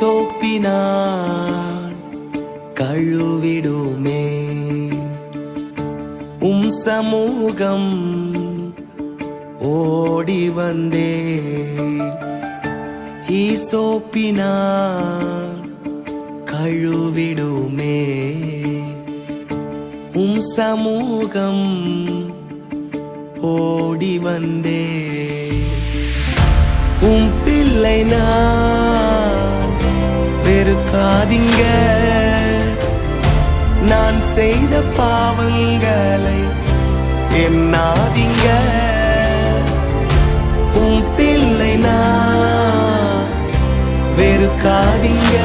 ஈசோப்பினால் கழுவிடுமே. உம் சமூகம் ஓடி வந்தே. ஈசோப்பினால் கழுவிடுமே. உம் சமூகம் ஓடி வந்தே. உம் பிள்ளை நான் செய்த பாவங்களை எண்ணாதீங்க. உன் பிள்ளை நான் வெறுக்காதீங்க.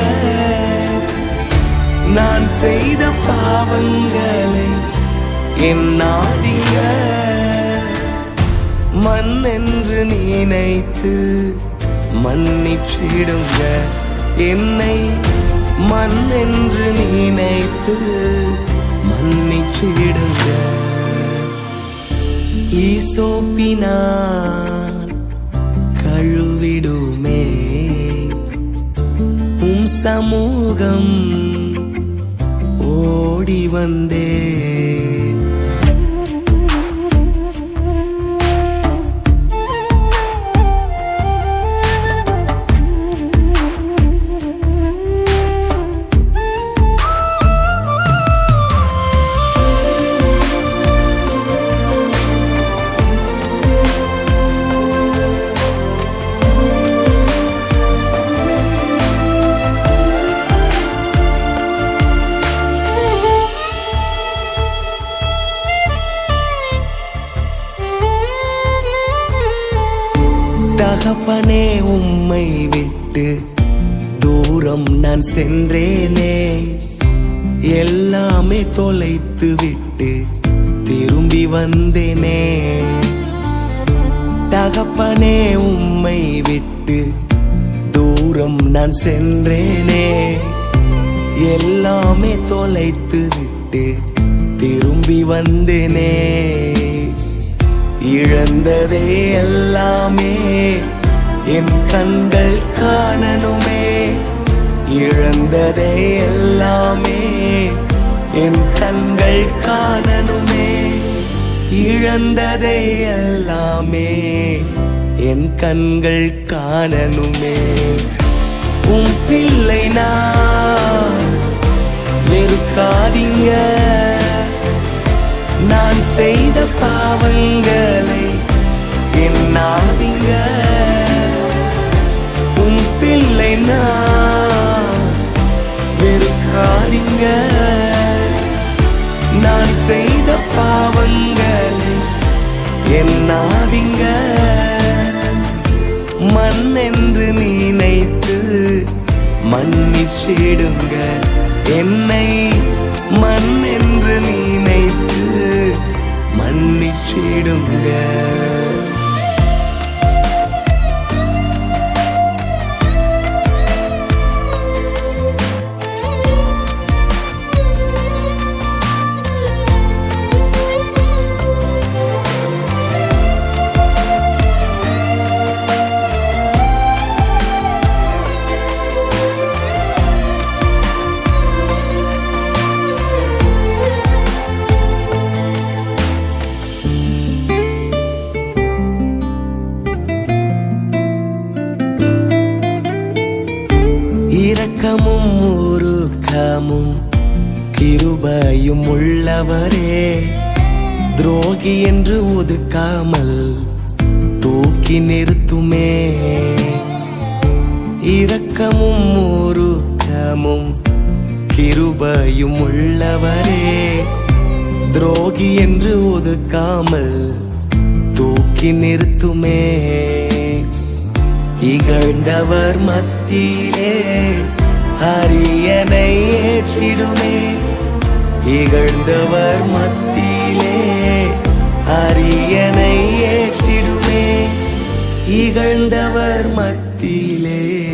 நான் செய்த பாவங்களை எண்ணாதீங்க. மண் என்று நினைத்து மன்னிச்சிடுங்க என்னை. மண் என்று நினைத்து மன்னிச்சிடுங்க ஈசோப்பினால் கழுவிடுமே. உம் சமூகம் ஓடி வந்தே. தகப்பனே உம்மை விட்டு தூரம் நான் சென்றேனே. எல்லாமே தொலைத்து விட்டு திரும்பி வந்தேனே. தகப்பனே உம்மை விட்டு தூரம் நான் சென்றேனே. எல்லாமே தொலைத்து விட்டு திரும்பி வந்தேனே. இழந்ததே எல்லாமே. என் கண்கள் காணனுமே இழந்ததே எல்லாமே. என் கண்கள் காணனுமே இழந்ததே எல்லாமே. என் கண்கள் காணனுமே உன் பிள்ளை நான். வெறுக்காதீங்க. செய்த பாவங்களை என்னாதீங்க உன் பிள்ளை நான் வெறுக்காதீங்க. நான் செய்த பாவங்களை என்னாதீங்க மண் என்று நினைத்து மன்னிச்சிடுங்க. என்னை மண் என்று நினைத்து மன்னிச்சிடுங்க கிருபையும் உள்ளவரே. துரோகி என்று ஒதுக்காமல் தூக்கி நிறுத்துமே. இரக்கமும் உருக்கமும் கிருபையும் உள்ளவரே. துரோகி என்று ஒதுக்காமல் தூக்கி நிறுத்துமே. இகழ்ந்தவர் மத்தியிலே அரியணை ஏற்றிடுமே. இகழ்ந்தவர் மத்தியிலே அரியனை ஏற்றிடுமே. இகழ்ந்தவர் மத்தியிலே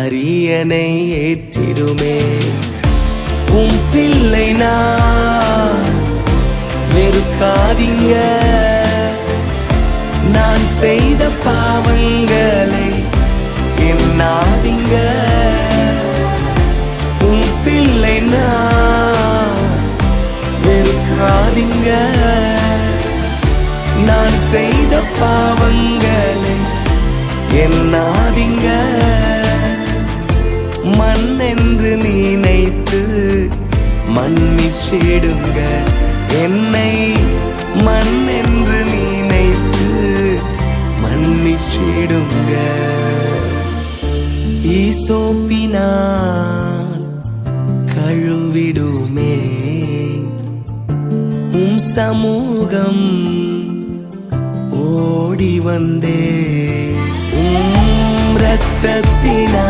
அரியனை ஏற்றிடுமே. உம் பிள்ளை நான் வெறுக்காதீங்க. நான் செய்த பாவங்கள் நான் செய்த பாவங்களை என்னாதீங்க மண் என்று நினைத்து மன்னிச்சிடுங்க என்னை மண் என்று நினைத்து மன்னிச்சிடுங்க ஈசோப்பினால் கழுவிடுமே. உம் சமூகம் ஓடி வந்தே. உம் ரத்தத்தினா